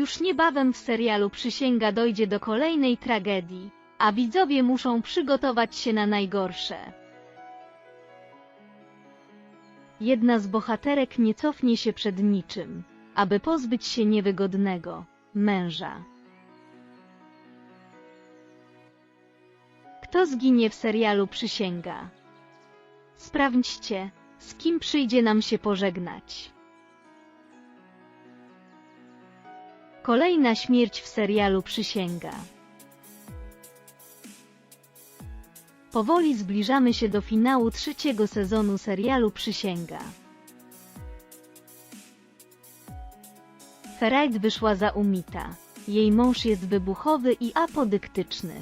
Już niebawem w serialu Przysięga dojdzie do kolejnej tragedii, a widzowie muszą przygotować się na najgorsze. Jedna z bohaterek nie cofnie się przed niczym, aby pozbyć się niewygodnego męża. Kto zginie w serialu Przysięga? Sprawdźcie, z kim przyjdzie nam się pożegnać. Kolejna śmierć w serialu Przysięga. Powoli zbliżamy się do finału trzeciego sezonu serialu Przysięga. Ferajt wyszła za Umita. Jej mąż jest wybuchowy i apodyktyczny.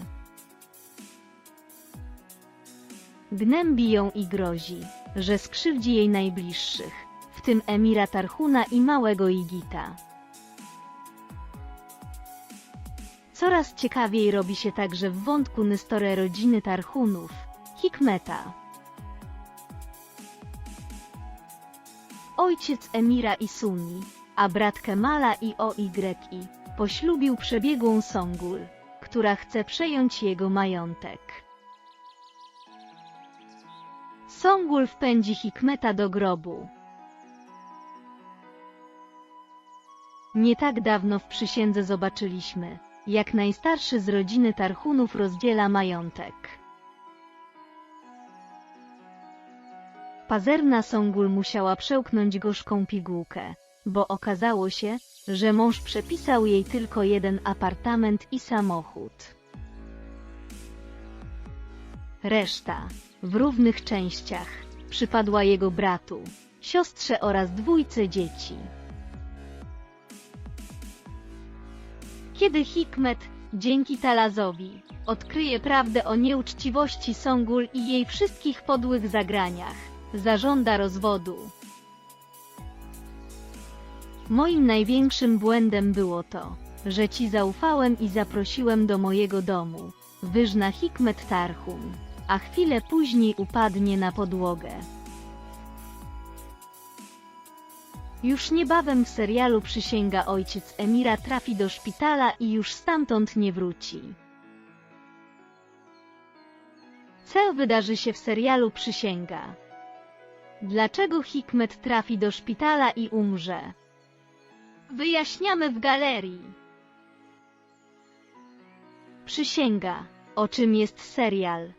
Gnębi ją i grozi, że skrzywdzi jej najbliższych, w tym Emira Tarhuna i małego Igita. Coraz ciekawiej robi się także w wątku Nystore rodziny Tarhunów, Hikmeta. Ojciec Emira i Sunni, a brat Kemala i OYI, poślubił przebiegłą Songul, która chce przejąć jego majątek. Songul wpędzi Hikmeta do grobu. Nie tak dawno w przysiędze zobaczyliśmy, jak najstarszy z rodziny Tarhunów rozdziela majątek. Pazerna Songul musiała przełknąć gorzką pigułkę, bo okazało się, że mąż przepisał jej tylko jeden apartament i samochód. Reszta, w równych częściach, przypadła jego bratu, siostrze oraz dwójce dzieci. Kiedy Hikmet, dzięki Talazowi, odkryje prawdę o nieuczciwości Songul i jej wszystkich podłych zagraniach, zażąda rozwodu. Moim największym błędem było to, że ci zaufałem i zaprosiłem do mojego domu. Wyżna Hikmet Tarhun, a chwilę później upadnie na podłogę. Już niebawem w serialu Przysięga ojciec Emira trafi do szpitala i już stamtąd nie wróci. Co wydarzy się w serialu Przysięga? Dlaczego Hikmet trafi do szpitala i umrze? Wyjaśniamy w galerii. Przysięga. O czym jest serial?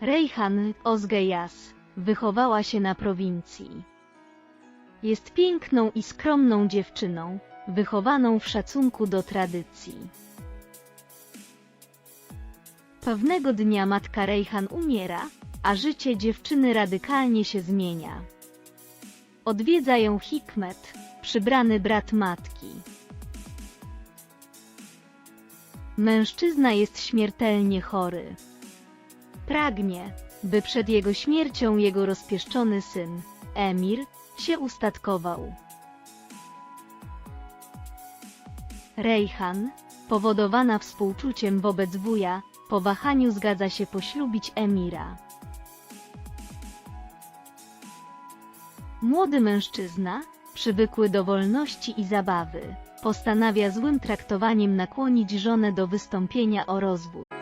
Rejhan Ozgejas wychowała się na prowincji. Jest piękną i skromną dziewczyną, wychowaną w szacunku do tradycji. Pewnego dnia matka Rejhan umiera, a życie dziewczyny radykalnie się zmienia. Odwiedza ją Hikmet, przybrany brat matki. Mężczyzna jest śmiertelnie chory. Pragnie, by przed jego śmiercią jego rozpieszczony syn, Emir, się ustatkował. Rejhan, powodowana współczuciem wobec wuja, po wahaniu zgadza się poślubić Emira. Młody mężczyzna, przywykły do wolności i zabawy, postanawia złym traktowaniem nakłonić żonę do wystąpienia o rozwód.